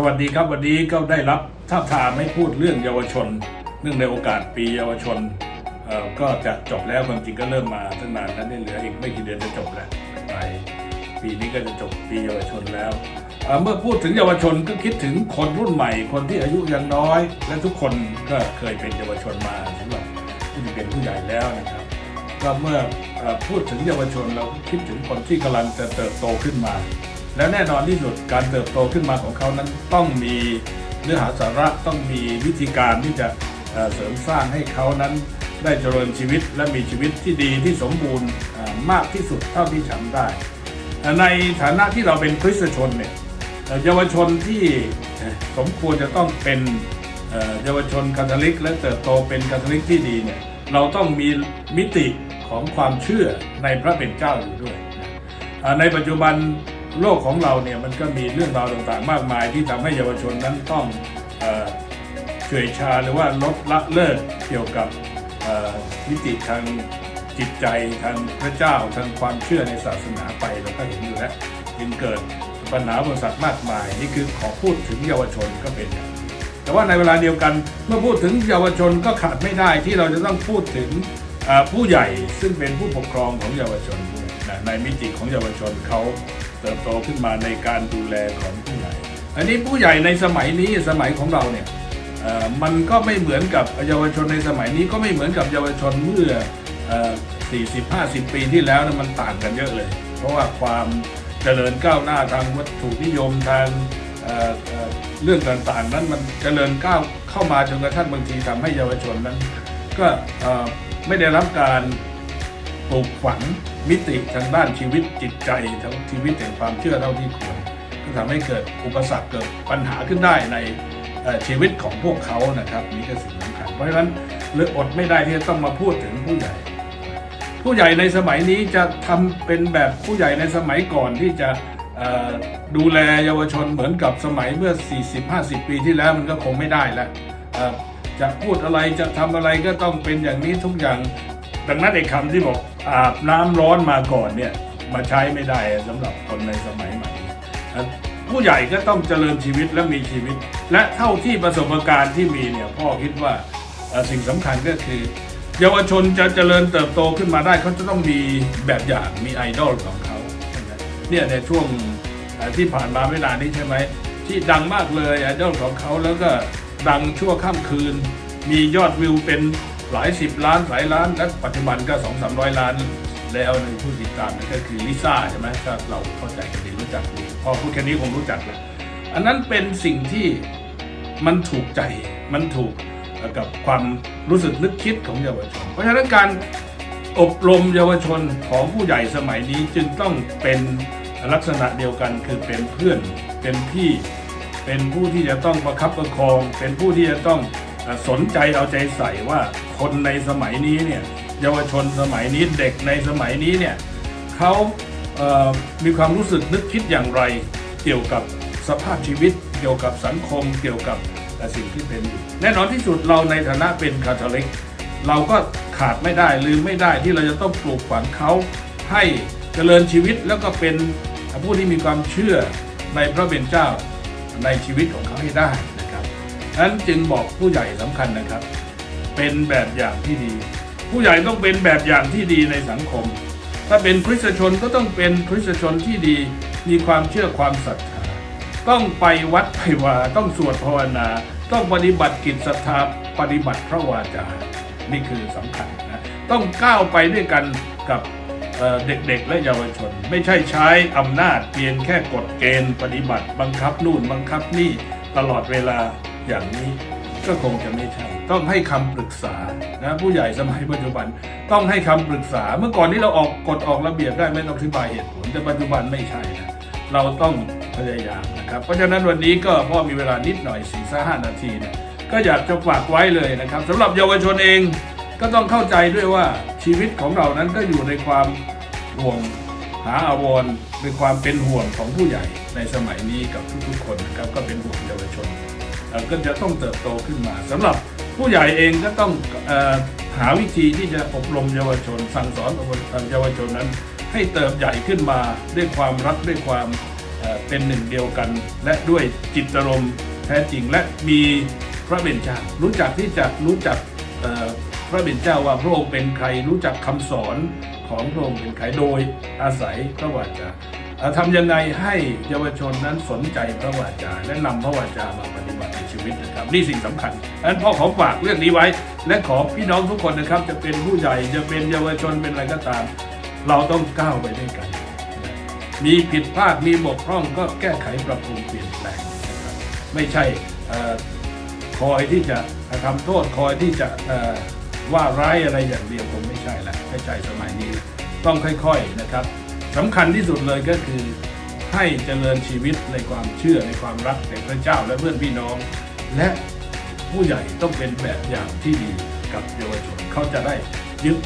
สวัสดีครับวันนี้ก็ได้รับท้าบทามให้พูดเรื่องเยาวชน เนื่องในโอกาสปีเยาวชนก็จะจบแล้วความจริงก็เริ่มมาตั้งนานแล้วนี่เหลืออีกไม่กี่เดือนจะจบแล้วไปปีนี้ก็จะจบปีเยาวชนแล้ว เมื่อพูดถึงเยาวชนก็คิดถึงคนรุ่นใหม่ คนที่อายุยังน้อย และทุกคนก็เคยเป็นเยาวชนมาสำหรับผู้ที่เป็นผู้ใหญ่แล้วนะครับก็เมื่อพูดถึงเยาวชนเราคิดถึงคนที่กำลังจะเติบโตขึ้นมา แล้วแน่นอนที่สุดการเติบโตขึ้นมาของเขานั้นต้องมีเนื้อหาสาระต้องมีวิธีการที่จะเสริมสร้างให้เขานั้นได้เจริญชีวิตและมีชีวิตที่ดีที่สมบูรณ์มากที่สุดเท่าที่ทำได้ ในฐานะที่เราเป็นคริสตชนเนี่ยเยาวชนที่สมควรจะต้องเป็นเยาวชนคาทอลิก และเติบโตเป็นคาทอลิกที่ดีเนี่ยเราต้องมีมิติของความเชื่อในพระเป็นเจ้าอยู่ด้วย ในปัจจุบัน โลกของเราเนี่ยมันก็มีเรื่องราวต่างๆ มากมาย ที่ทำให้เยาวชนนั้นต้องเฉื่อยชาหรือว่าลดละเลิกเกี่ยวกับมิติทางจิตใจทางพระเจ้าทางความเชื่อในศาสนาไปเราก็เห็นอยู่แล้วจึงเกิดปัญหาบริษัทมากมาย นี่คือขอพูดถึงเยาวชนก็เป็นอย่างแต่ว่าในเวลาเดียวกันเมื่อพูดถึงเยาวชนก็ขาดไม่ได้ที่เราจะต้องพูดถึงผู้ใหญ่ซึ่งเป็นผู้ปกครองของเยาวชนในมิติของเยาวชนเขา เติบโตขึ้นมาในการดูแลของผู้ใหญ่ อันนี้ผู้ใหญ่ในสมัยนี้สมัยของเราเนี่ยมันก็ไม่เหมือนกับเยาวชนในสมัยนี้ก็ไม่เหมือนกับเยาวชนเมื่ออ่อ40 50 ปีที่แล้วนะมันต่างกันเยอะเลย เพราะว่าความเจริญก้าวหน้าทางวัตถุนิยมทางเอ่อเอ่อเรื่องต่างๆ นั้นมันเจริญก้าวเข้ามาจนกระทั่งบางทีทำให้เยาวชนนั้น ก็ไม่ได้รับการ ปลูกฝังมิติทางด้านชีวิตจิตใจทั้งชีวิตแห่งความเชื่อเท่าที่ควรก็ทำให้เกิดอุปสรรคเกิดปัญหาขึ้นได้ในชีวิตของพวกเขานะครับนี่ก็สิ่งสำคัญเพราะฉะนั้นเลืออดไม่ได้ที่จะต้องมาพูดถึงผู้ใหญ่ ผู้ใหญ่ในสมัยนี้จะทำเป็นแบบผู้ใหญ่ในสมัยก่อนที่จะดูแลเยาวชนเหมือนกับสมัยเมื่อ 40-50 ปีที่แล้วมันก็คงไม่ได้แล้วจะพูดอะไรจะทำอะไรก็ต้องเป็นอย่างนี้ทุกอย่าง ดังนั้นไอ้คำที่บอก อาบน้ำร้อนมาก่อนเนี่ยมาใช้ไม่ได้สำหรับคนในสมัยใหม่ผู้ใหญ่ก็ต้องเจริญชีวิตและมีชีวิต และเท่าที่ประสบการณ์ที่มีเนี่ยพ่อคิดว่าสิ่งสำคัญก็คือ เยาวชนจะเจริญเติบโตขึ้นมาได้เขาจะต้องมีแบบอย่างมีไอดอลของเขาเนี่ยในช่วงที่ผ่านมาไม่นานี้ใช่ไหมที่ดังมากเลยไอดอลของเขาแล้วก็ดังชั่วข้ามคืน มียอดวิวเป็น หลายสิบล้านหลายล้าน และปัจจุบันก็สองสามร้อยล้าน แล้วในผู้ติดตามนั่นก็คือลิซ่าใช่ไหมก็เราเข้าใจกันดีรู้จักดีพอพูดแค่นี้คงรู้จักแล้วอันนั้นเป็นสิ่งที่มันถูกใจมันถูกกับความรู้สึกนึกคิดของเยาวชน เพราะฉะนั้นการอบรมเยาวชนของผู้ใหญ่สมัยนี้จึงต้องเป็นลักษณะเดียวกันคือเป็นเพื่อนเป็นพี่ เป็นผู้ที่จะต้องประคับประคอง เป็นผู้ที่จะต้อง สนใจเอาใจใส่ว่าคนในสมัยนี้เนี่ยเยาวชนสมัยนี้เด็กในสมัยนี้เนี่ยเขาเมีความรู้สึกนึกคิดอย่างไร เกี่ยวกับสภาพชีวิต เกี่ยวกับสังคม เกี่ยวกับสิ่งที่เป็นอยู่แน่นอนที่สุดเราในฐานะเป็นคาทอลิก เราก็ขาดไม่ได้ลืมไม่ได้ที่เราจะต้องปลูกฝังเขาให้เจริญชีวิตแล้วก็เป็นผู้ที่มีความเชื่อในพระเป็นเจ้าในชีวิตของเขาให้ได้ นั้นจึงบอกผู้ใหญ่สำคัญนะครับ เป็นแบบอย่างที่ดี ผู้ใหญ่ต้องเป็นแบบอย่างที่ดีในสังคม ถ้าเป็นคริสชนก็ต้องเป็นคริสชนที่ดี มีความเชื่อความศรัทธาต้องไปวัดไปวาต้องสวดภาวนา ต้องปฏิบัติกิจศรัทธาปฏิบัติพระวาจานี่คือสำคัญนะต้องก้าวไปด้วยกันกับเอ่อเด็กๆ และเยาวชน ไม่ใช่ใช้อำนาจเพียงแค่กฎเกณฑ์ปฏิบัติ บังคับนู่นบังคับนี่ตลอดเวลา อย่างนี้ก็คงจะไม่ใช่ ต้องให้คำปรึกษานะผู้ใหญ่สมัยปัจจุบันต้องให้คำปรึกษา เมื่อก่อนนี้เราออกกฎออกระเบียบได้ไม่ต้องอธิบายเหตุผลแต่ปัจจุบันไม่ใช่นะเราต้องพยายามนะครับ เพราะฉะนั้นวันนี้ก็พ่อมีเวลานิดหน่อยสี่สห้านาทีเนี่ยก็อยากจะฝากไว้เลยนะครับสำหรับเยาวชนเองก็ต้องเข้าใจด้วยว่าชีวิตของเรานั้นก็อยู่ในความห่วงหาอาวรณ์ในความเป็นห่วงของผู้ใหญ่ในสมัยนี้กับทุกๆคนนะครับก็เป็นห่วงเยาวชน ก็จะต้องเติบโตขึ้นมาสำหรับผู้ใหญ่เองก็ต้องออหาวิธีที่จะอบรมเยาวชน สั่งสอนเยาวชนนั้น ให้เติบใหญ่ขึ้นมาด้วยความรักด้วยความเป็นหนึ่งเดียวกัน และด้วยจิตอารมณ์แท้จริงและมีพระเบญจารู้จักที่จะรู้จักพระเบญจาว่าพระองค์เป็นใครรู้จักคำสอนของพระองค์เป็นใครโดยอาศัยพระวจาเอ่อ ทำยังไงให้เยาวชนนั้นสนใจพระวาจาและนำพระวาจามาปฏิบัติในชีวิตนะครับนี่สิ่งสำคัญดังนั้นพ่อขอฝากเรื่องนี้ไว้ และขอพี่น้องทุกคนนะครับ จะเป็นผู้ใหญ่จะเป็นเยาวชนเป็นอะไรก็ตาม เราต้องก้าวไปด้วยกัน มีผิดพลาดมีบกพร่องก็แก้ไขปรับปรุงเปลี่ยนแปลงไม่ใช่คอยที่จะทำโทษคอยที่จะว่าร้ายอะไรอย่างเดียวคงไม่ใช่ละไม่ใช่สมัยนี้ ต้องค่อยๆนะครับ สำคัญที่สุดเลยก็คือ ให้เจริญชีวิตในความเชื่อในความรักในพระเจ้าและเพื่อนพี่น้อง และผู้ใหญ่ต้องเป็นแบบอย่างที่ดีกับเยาวชนเขาจะได้ยึด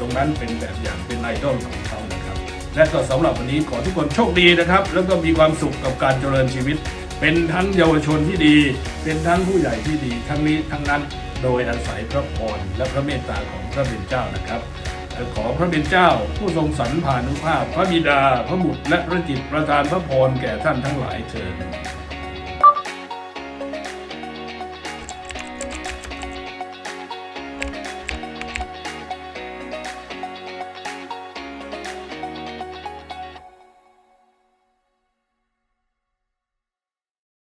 ตรงนั้นเป็นแบบอย่างเป็นไอดอลของเขานะครับ และก็สำหรับวันนี้ขอทุกคนโชคดีนะครับ แล้วก็มีความสุขกับการเจริญชีวิต เป็นทั้งเยาวชนที่ดี เป็นทั้งผู้ใหญ่ที่ดี ทั้งนี้ทั้งนั้นโดยอาศัยพระพรและพระเมตตาของพระเป็นเจ้านะครับ ขอพระเป็นเจ้า ผู้ทรงสรรพานุภาพ พระบิดา พระบุตรและพระจิตประทานพระพรแก่ท่านทั้งหลายเถิด